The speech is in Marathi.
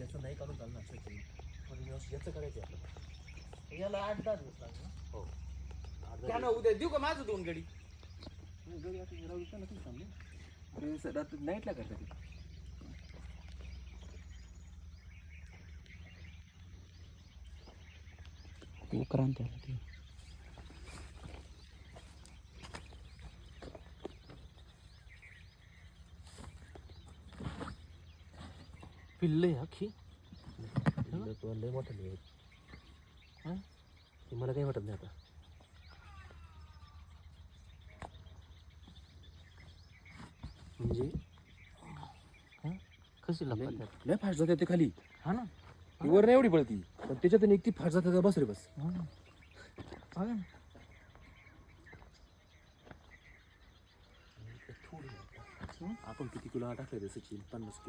याचं नाही काढून चालणार सचिन. दोन दिवस याचं करायचं आहे आपल्याला याला आठ दहा दिवस लागले ना. हो त्यानं उद्या देऊ का माझं दोन गडी? नाईटला करता ते आहे ते. पिल्ले अख्खी. पिल्लं तो लय मोठं नाही हं? ते मला काही वाटत नाही आता. म्हणजे? हं? कशी लय- फास्ट जाते ते खाली. हा ना? ती वर नाही एवढी पळती. पण त्याच्यातून एक ती फास्ट जाते बस रे बस. हा. ना हा ना. आपण किती किलो टाकले रे सचिन? पन्नास किलो.